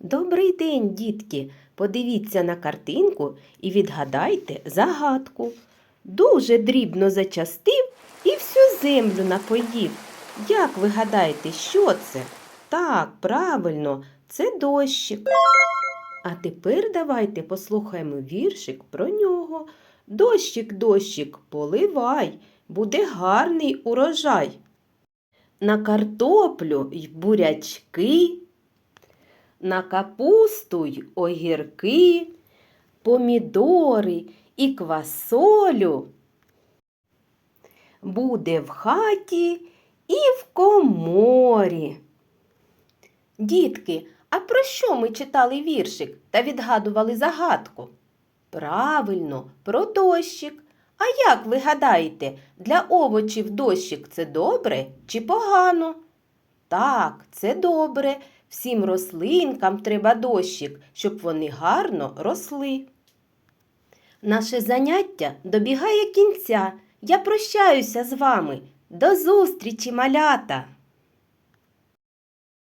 Добрий день, дітки! Подивіться на картинку і відгадайте загадку. Дуже дрібно зачастив і всю землю напоїв. Як ви гадаєте, що це? Так, правильно, це дощик. А тепер давайте послухаємо віршик про нього. Дощик, дощик, поливай, буде гарний урожай. На картоплю й бурячки, на капусту й огірки, помідори і квасолю. Буде в хаті і в коморі. Дітки, а про що ми читали віршик та відгадували загадку? Правильно, про дощик. А як ви гадаєте, для овочів дощик це добре чи погано? Так, це добре. Всім рослинкам треба дощик, щоб вони гарно росли. Наше заняття добігає кінця. Я прощаюся з вами. До зустрічі, малята!